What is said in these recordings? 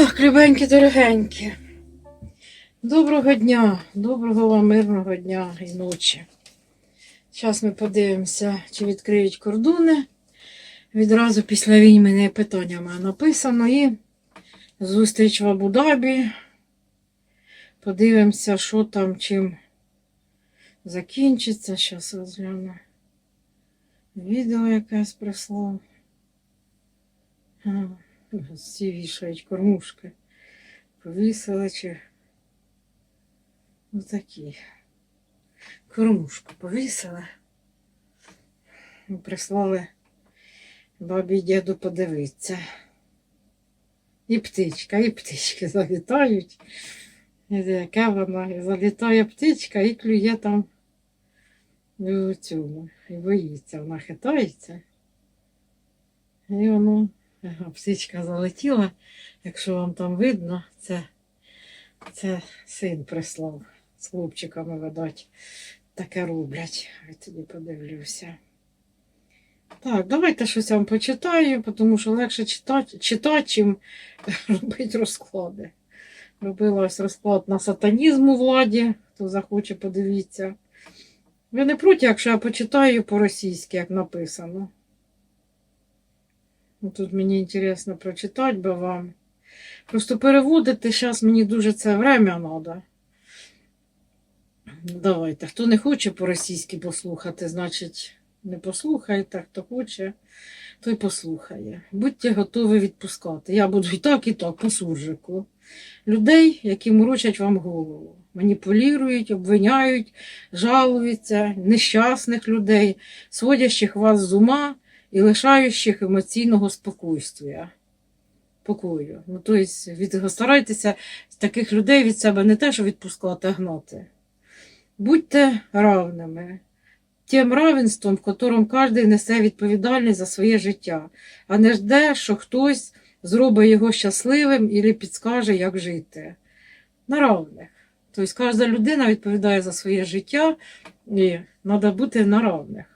Так, любенькі, дорогенькі. Доброго дня, доброго вам мирного дня і ночі. Зараз ми подивимося, чи відкриють кордони. Відразу після війни не питаннями написано і зустріч в Абу-Дабі. Подивимося, що там, чим закінчиться. Зараз розгляну. Відео якесь прислав. Всі вішають кормушки. Повісили чи отакі. Кормушку повісили. Прислали бабі діду подивитися. І птичка, і птички залітають. Яка вона, залітає птичка і клює там у цьому. І боїться, вона хитається. І воно, ага, птичка залетіла, якщо вам там видно, це, це син прислав з хлопчиками, видать, таке роблять. Я тоді подивлюся. Так, давайте щось вам почитаю, тому що легше читати, читати чим робити розклади. Робила ось розклад на сатанізм у владі, хто захоче, подивіться. Ви не проти, якщо я почитаю по-російськи, як написано. Тут мені інтересно прочитати би вам. Просто переводити зараз мені дуже це время треба. Давайте. Хто не хоче по-російськи послухати, значить не послухайте. Хто хоче, той послухає. Будьте готові відпускати. Я буду і так, і так, по суржику. Людей, які морочать вам голову. Маніпулюють, обвиняють, жалуються, нещасних людей, сводящих вас з ума і лишаючих емоційного спокійствия. Покою. Ну, тобто, від, старайтеся таких людей від себе не те, що відпускати, а гнати. Будьте равними. Тим равенством, в якому кожен несе відповідальність за своє життя, а не жде, що хтось зробить його щасливим і підскаже, як жити. На равних. Тобто кожна людина відповідає за своє життя і треба бути на равних.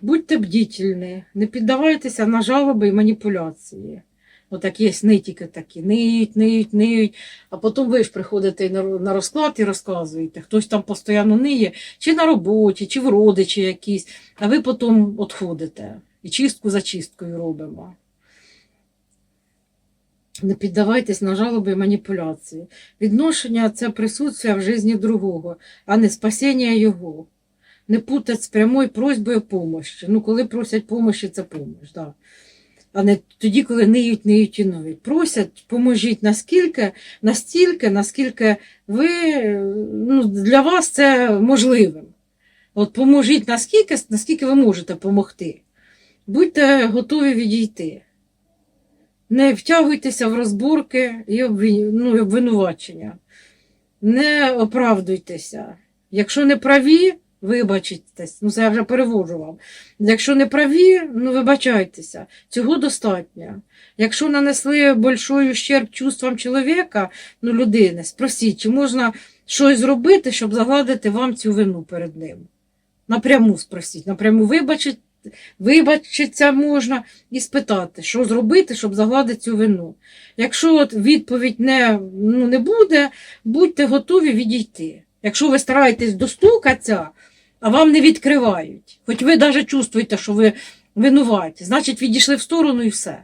Будьте бдительні, не піддавайтеся на жалоби і маніпуляції. Отак є нитіки такі, ниють, ниють, ниють. А потім ви ж приходите на розклад і розказуєте, хтось там постійно ниє, чи на роботі, чи в родичі якісь, а ви потім відходите. І чистку за чисткою робимо. Не піддавайтесь на жалоби і маніпуляції. Відношення це присутствие в житті другого, а не спасіння його. Не путать з прямою просьбою помощі. Ну, коли просять помощі, це помощь, да. а не тоді, коли ниють, ниють і ниють. Просять, поможіть наскільки, настільки, наскільки ви, ну, для вас це можливим. От поможіть наскільки, наскільки ви можете допомогти. Будьте готові відійти. Не втягуйтеся в розборки і ну, обвинувачення. Не оправдуйтеся. Якщо не праві, вибачитесь. Ну, це я вже переводжу вам. Якщо не праві, ну вибачайтеся. Цього достатньо. Якщо нанесли большой ущерб чувствам чоловіка, ну, людини, спросіть, чи можна щось зробити, щоб загладити вам цю вину перед ним. Напряму спросіть, напряму вибачить, вибачиться можна і спитати, що зробити, щоб загладити цю вину. Якщо от відповідь не, ну, не буде, будьте готові відійти. Якщо ви стараєтесь достукатися, а вам не відкривають, хоч ви навіть чувствуєте, що ви винуваті, значить відійшли в сторону і все.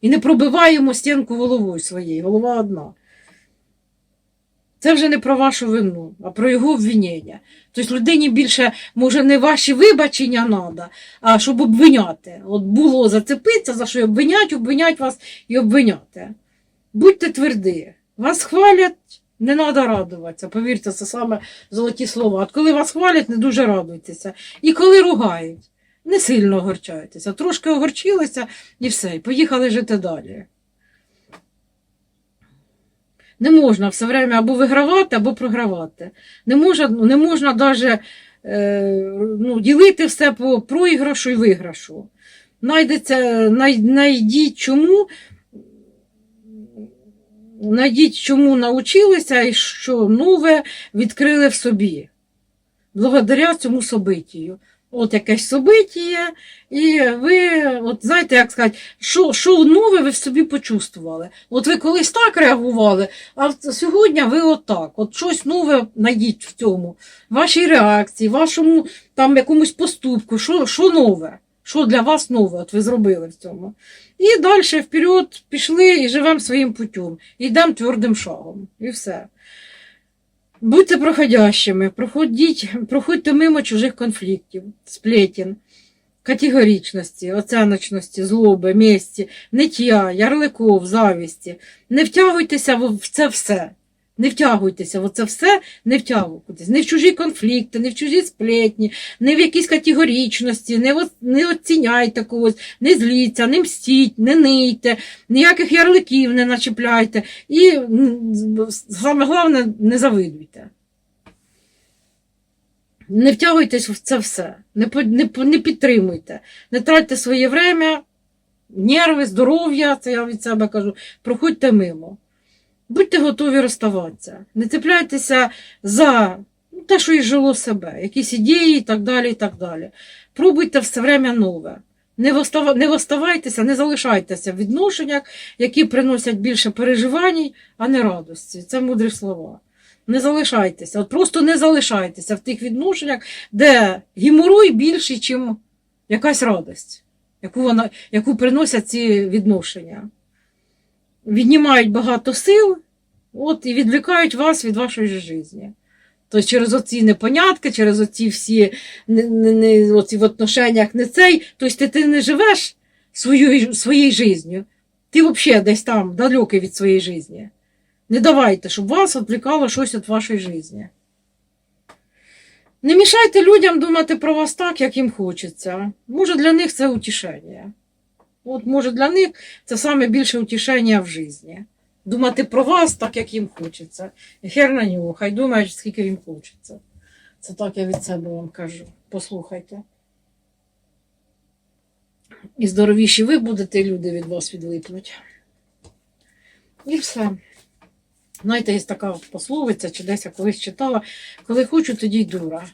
І не пробиваємо стінку головою своєю, голова одна. Це вже не про вашу вину, а про його обвинення. Тобто людині більше, може, не ваші вибачення треба, а щоб обвиняти. От було зацепитися, за що обвинять, обвинять вас і обвиняти. Будьте тверді. Вас хвалять, не треба радуватися. Повірте, це саме золоті слова. От коли вас хвалять, не дуже радуйтеся. І коли ругають, не сильно огорчайтеся. Трошки огорчилися і все, і поїхали жити далі. Не можна все время або вигравати, або програвати. Не можна, не можна навіть е, ну, ділити все по проіграшу і виграшу. Найдеться, най, найдіть чому, найдіть, чому навчилися і що нове відкрили в собі. Благодаря цьому собитію. от якесь собиття, і ви, от знаєте, як сказати, що, що нове ви в собі почувствували. От ви колись так реагували, а сьогодні ви отак. От щось нове знайдіть в цьому, вашій реакції, вашому там якомусь поступку, що, що нове, що для вас нове, от ви зробили в цьому. І далі вперед пішли і живемо своїм путем. Йдемо твердим шагом. І все. Будьте проходящими, проходіть, проходьте мимо чужих конфліктів, сплетін, категорічності, оціночності, злоби, місті, ниття, ярликов, завісті. Не втягуйтеся в це все. Не втягуйтеся в це все, не втягуйтесь. Не в чужі конфлікти, не в чужі сплетні, не в якісь категоричності, не, от- не оціняйте когось, не зліться, не мстіть, не ните, ніяких ярликів не начіпляйте. І саме головне, не завидуйте. Не втягуйтесь в це все, не, не, не підтримуйте, не тратьте своє время, нерви, здоров'я, це я від себе кажу, проходьте мимо. Будьте готові розставатися. Не цепляйтеся за ну, те, що і жило себе, якісь ідеї і так далі. і так далі. Пробуйте все время нове. Не, востава- не оставайтеся, не залишайтеся в відношеннях, які приносять більше переживань, а не радості. Це мудрі слова. Не залишайтеся, от просто не залишайтеся в тих відношеннях, де геморой більший, ніж якась радость, яку, вона, яку приносять ці відношення віднімають багато сил от, і відвлікають вас від вашої ж житті. Тобто через оці непонятки, через оці всі не, не, не, оці в отношеннях не цей, тобто ти, не живеш своєю, своєю життю. Ти взагалі десь там далекий від своєї житті. Не давайте, щоб вас відвлікало щось від вашої житті. Не мішайте людям думати про вас так, як їм хочеться. Може, для них це утішення. От, може, для них це саме більше утішення в житті. Думати про вас так, як їм хочеться. Хер на нього, хай думають, скільки їм хочеться. Це так я від себе вам кажу. Послухайте. І здоровіші ви будете, і люди від вас відлипнуть. І все. Знаєте, є така пословиця, чи десь я колись читала, коли хочу, тоді й дура.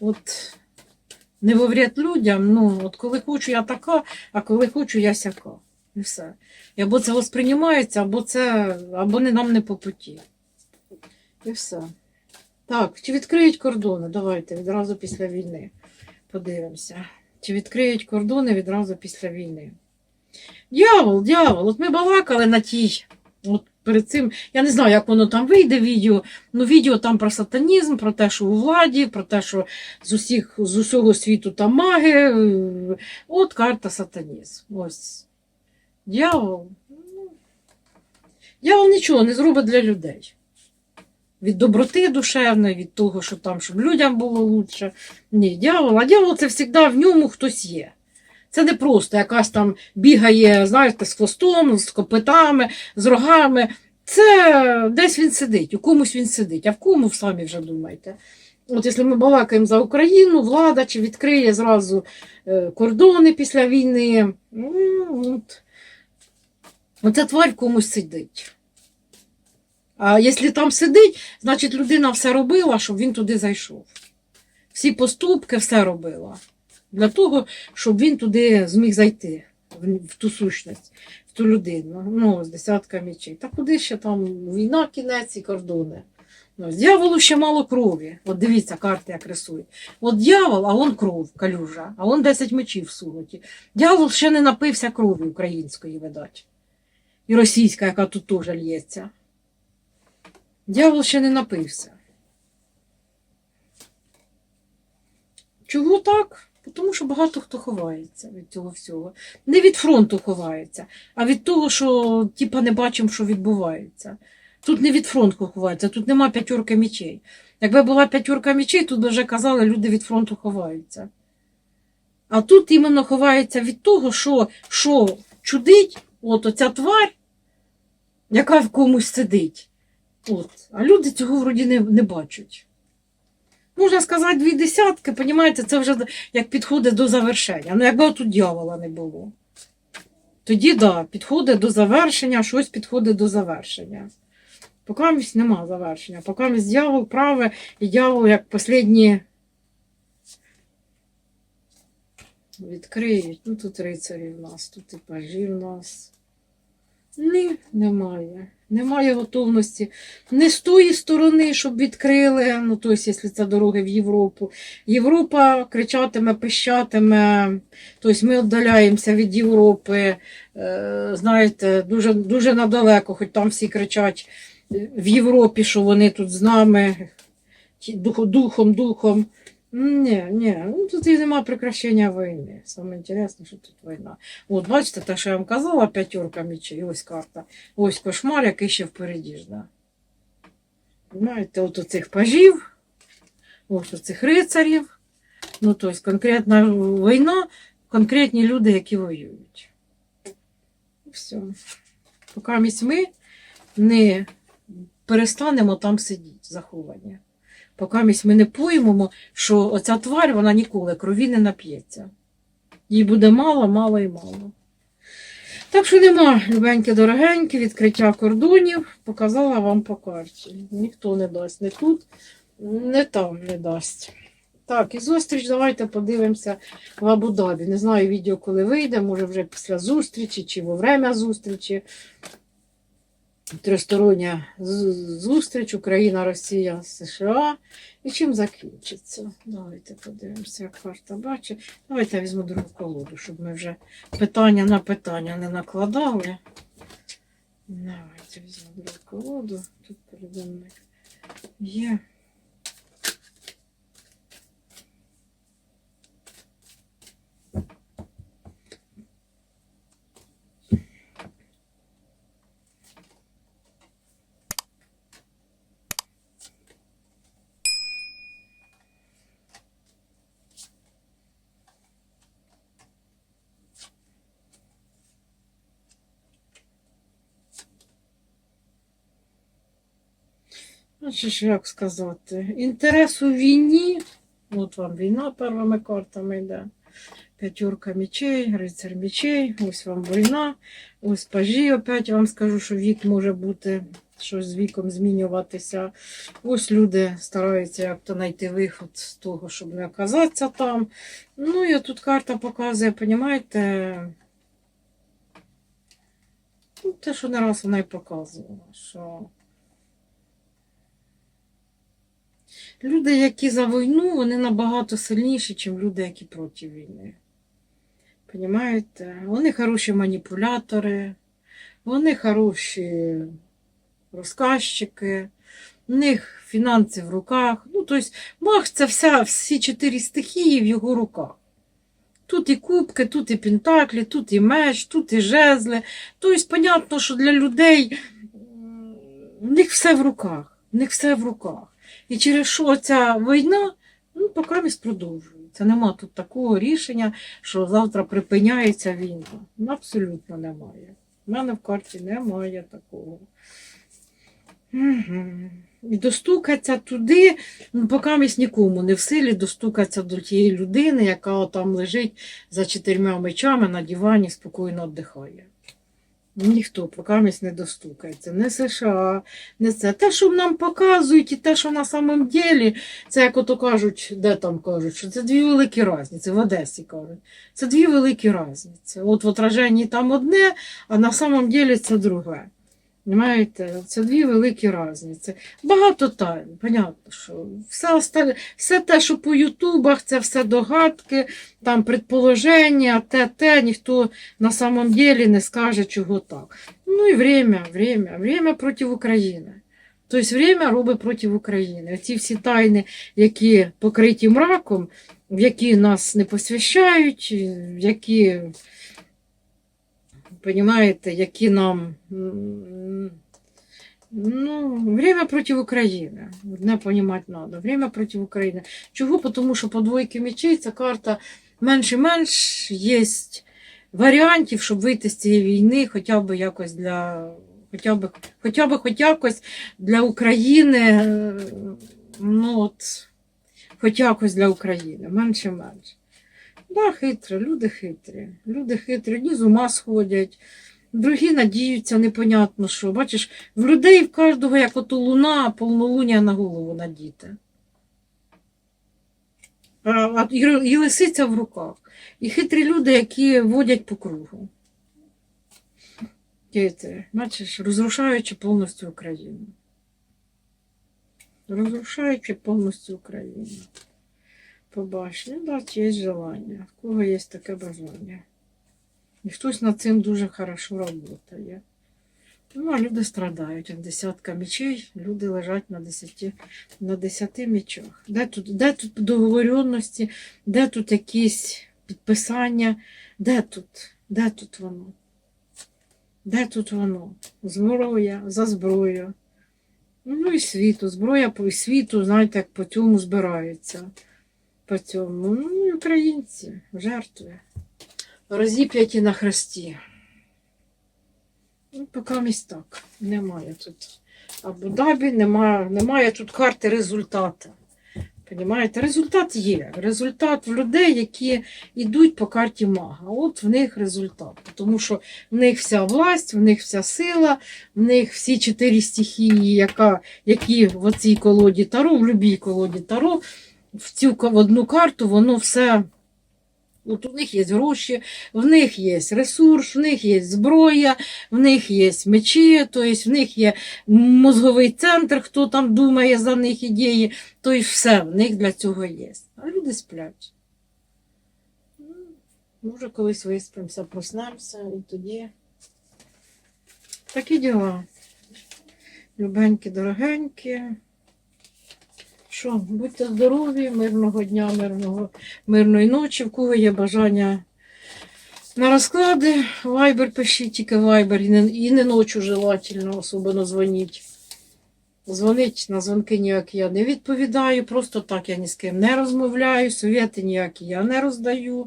От не воврять людям, ну, от коли хочу, я така, а коли хочу, я сяка. І все. І або це восприймається, або це, або не нам не по путі. І все. Так, чи відкриють кордони? Давайте відразу після війни. Подивимося. Чи відкриють кордони відразу після війни? Дьявол, дьявол, от ми балакали на тій. От перед цим, я не знаю, як воно там вийде відео. Ну, відео там про сатанізм, про те, що у владі, про те, що з усіх з усього світу там маги. е, От карта сатанізм. Ось. Дьявол. ну, Дьявол нічого не зробить для людей. Від доброти душевної, від того, що там, щоб людям було лучше. Ні, дьявол, а дьявол це завжди в ньому хтось є. Це не просто якась там бігає, знаєте, з хвостом, з копитами, з рогами. Це десь він сидить, у комусь він сидить, а в кому самі вже думаєте. От якщо ми балакаємо за Україну, влада чи відкриє зразу е, кордони після війни. Ну, от. Оця тварь комусь сидить. А якщо там сидить, значить людина все робила, щоб він туди зайшов. Всі поступки все робила. Для того, щоб він туди зміг зайти, в, ту сущність, в ту людину. Ну, з десятка мечей. Та куди ще там війна, кінець і кордони. Ну, дьяволу ще мало крові. От дивіться, карти як рисують. От дьявол, а он кров, калюжа, а он 10 мечів сунуті. Дьявол ще не напився крові української, видать. І російська, яка тут теж лється. Дьявол ще не напився. Чого так? Тому що багато хто ховається від цього всього. Не від фронту ховається, а від того, що типа не бачимо, що відбувається. Тут не від фронту ховається, тут нема п'ятерки мічей. Якби була п'ятерка мічей, тут вже казали, люди від фронту ховаються. А тут іменно ховається від того, що, що чудить от оця тварь, яка в комусь сидить. От. А люди цього вроді не, не бачать. Можна сказати, дві десятки, понімаєте, це вже як підходить до завершення. Ну, якби тут дьявола не було. Тоді, так, да, підходить до завершення, щось підходить до завершення. Поки нема завершення. Поки місць дьявол праве і дьявол як останні відкриють. Ну тут рицарі в нас, тут і пажі в нас. Ні, немає. Немає готовності. Не з тої сторони, щоб відкрили, ну, тобто, якщо це дороги в Європу. Європа кричатиме, пищатиме, тобто ми віддаляємося від Європи, е, знаєте, дуже, дуже надалеко, хоч там всі кричать е, в Європі, що вони тут з нами, духом, духом. Ні, ні, ну тут і нема прекращення війни. Саме інтересне, що тут війна. От бачите, те, що я вам казала, п'ятерка мечей, ось карта. Ось кошмар, який ще впереді жде. Знаєте, от оцих пажів, ось оцих рицарів. Ну, тобто конкретна війна, конкретні люди, які воюють. Все. Поки ми не перестанемо там сидіти, заховані. Поки ми не поймемо, що оця тварь, вона ніколи крові не нап'ється. Їй буде мало, мало і мало. Так що нема, любенькі дорогенькі, відкриття кордонів показала вам по карті. Ніхто не дасть не тут, не там не дасть. Так, і зустріч, давайте подивимося в Абу-Дабі. Не знаю відео, коли вийде, може вже після зустрічі чи во время зустрічі. Тристороння зустріч Україна, Росія, США. І чим закінчиться? Давайте подивимося, як карта бачить. Давайте я візьму другу колоду, щоб ми вже питання на питання не накладали. Давайте візьму другу колоду. Тут передо мною є. Значить, ж, як сказати, інтерес у війні, от вам війна первими картами йде. П'ятерка мечей, рицар мечей, ось вам війна, ось пажі, опять вам скажу, що вік може бути щось з віком змінюватися. Ось люди стараються як-то знайти виход з того, щоб не оказатися там. Ну і тут карта показує, понімаєте, ну, те, що не раз вона й показувала, що Люди, які за війну, вони набагато сильніші, ніж люди, які проти війни. Понімаєте? Вони хороші маніпулятори, вони хороші розказчики, у них фінанси в руках. Ну, тобто, маг це вся, всі чотири стихії в його руках. Тут і кубки, тут і пентаклі, тут і меч, тут і жезли. Тобто, понятно, що для людей в них все в руках. В них все в руках. І через що ця війна, ну, поки продовжується. Нема тут такого рішення, що завтра припиняється війна. Абсолютно немає. У мене в карті немає такого. Угу. І достукатися туди, ну, поки місць нікому не в силі достукатися до тієї людини, яка там лежить за чотирма мечами на дивані, спокійно віддихає. Ніхто покамість не достукається. Не США, не це. Те, що нам показують, і те, що на самом ділі, це як ото кажуть, де там кажуть, що це дві великі різниці, в Одесі кажуть. Це дві великі різниці. От в отраженні там одне, а на самом ділі це друге. Понимаєте? Це дві великі різниці. Багато тайн, понятно, що все, остале, все те, що по Ютубах, це все догадки, там предположення, те, те, ніхто на самом деле не скаже, чого так. Ну і время, время, время проти України. Тобто время робить проти України. Ці всі тайни, які покриті мраком, в які нас не посвящають, в які, понимаєте, які нам. Ну, время проти України. Одне понімати треба. Время проти України. Чого? Тому що по двойки мечей ця карта менш і менш є варіантів, щоб вийти з цієї війни, хоча б якось для. Хоча б, хоча б хоч якось для України, е, ну от, хоч якось для України, менше менше. Да, хитро, люди хитрі. Люди хитрі, одні з ума сходять, другі надіються, непонятно що. Бачиш, в людей в кожного як ото луна, повнолуння на голову надіте. а, і, лисиця в руках. І хитрі люди, які водять по кругу. Діти, бачиш, розрушаючи повністю Україну. Розрушаючи повністю Україну. Побач, ну да, є желання. В кого є таке бажання. І хтось над цим дуже хорошо працює. Ну, а люди страдають. Десятка мечей, люди лежать на десяти, на десяти мечах. Де тут, де тут договоренності, де тут якісь підписання, де тут, де тут воно? Де тут воно? Зброя за зброю. Ну і світу. Зброя по світу, знаєте, як по цьому збирається. По цьому. Ну, і українці, жертви. Розіп'яті на хресті. Ну, поки місць так. Немає тут Абу-Дабі, немає, немає тут карти результату. Понімаєте? Результат є. Результат в людей, які йдуть по карті мага. От в них результат. Тому що в них вся власть, в них вся сила, в них всі чотири стихії, яка, які в оцій колоді Таро, в будь-якій колоді Таро, в цю в одну карту воно все. От у них є гроші, в них є ресурс, в них є зброя, в них є мечі, тобто в них є мозговий центр, хто там думає за них ідеї, тобто все в них для цього є. А люди сплять. Ну, Може, колись виспимося, проснемося і тоді. Такі діла. Любенькі, дорогенькі. Що, будьте здорові, мирного дня, мирного, мирної ночі. В кого є бажання на розклади, вайбер пишіть, тільки вайбер, і не, і не ночу желательно, особливо дзвоніть. Дзвонить на дзвонки ніякі я не відповідаю, просто так я ні з ким не розмовляю, совєти ніякі я не роздаю.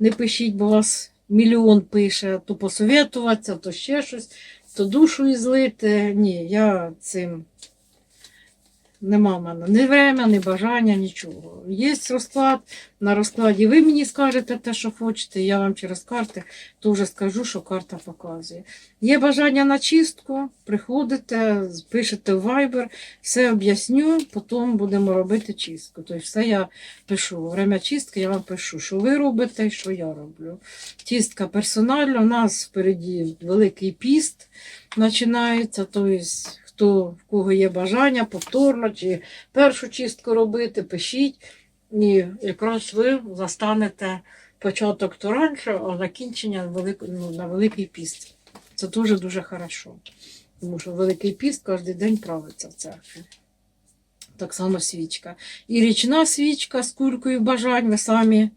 Не пишіть, бо вас мільйон пише, то посовєтуватися, то ще щось, то душу ізлити. Ні, я цим нема в мене ні время, ні бажання, нічого. Є розклад, на розкладі ви мені скажете те, що хочете, я вам через карти теж скажу, що карта показує. Є бажання на чистку, приходите, пишете в Viber, все об'ясню, потім будемо робити чистку. Тобто все я пишу. Время чистки я вам пишу, що ви робите і що я роблю. Чистка персональна, у нас впереді великий піст починається. Тобто, хто в кого є бажання повторно чи першу чистку робити, пишіть. І якраз ви застанете початок то раніше, а закінчення велик... ну, на Великий піст. Це дуже дуже хорошо. Тому що Великий піст кожен день правиться в церкві. Так само свічка. І річна свічка з кулькою бажань. Ви самі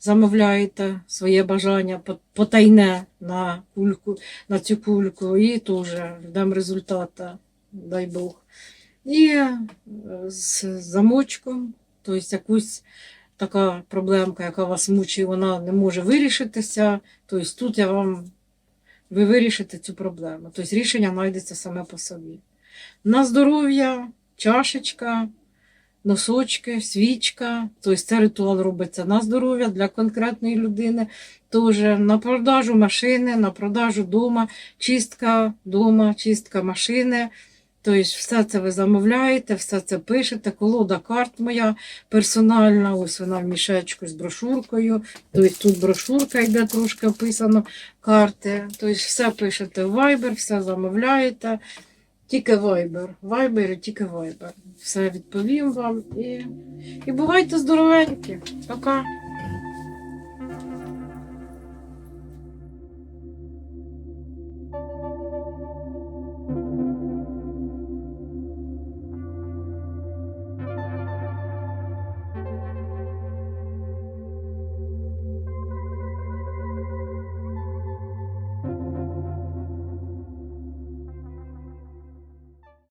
замовляєте своє бажання потайне на кульку, на цю кульку, і теж ждемо результата, дай Бог. І е, з замочком, тобто якусь така проблемка, яка вас мучить, вона не може вирішитися. Тобто тут я вам ви вирішите цю проблему. Тобто рішення знайдеться саме по собі. На здоров'я, чашечка, носочки, свічка. Тобто це ритуал робиться на здоров'я для конкретної людини. Теж на продажу машини, на продажу дома, чистка дома, чистка машини. Тобто все це ви замовляєте, все це пишете. Колода карт моя персональна, ось вона в мішечку з брошуркою. Тобто тут брошурка йде трошки описано, карти. Тобто все пишете в Viber, все замовляєте. Тільки Viber. Viber і тільки Viber. Все відповім вам і, і бувайте здоровенькі. Пока.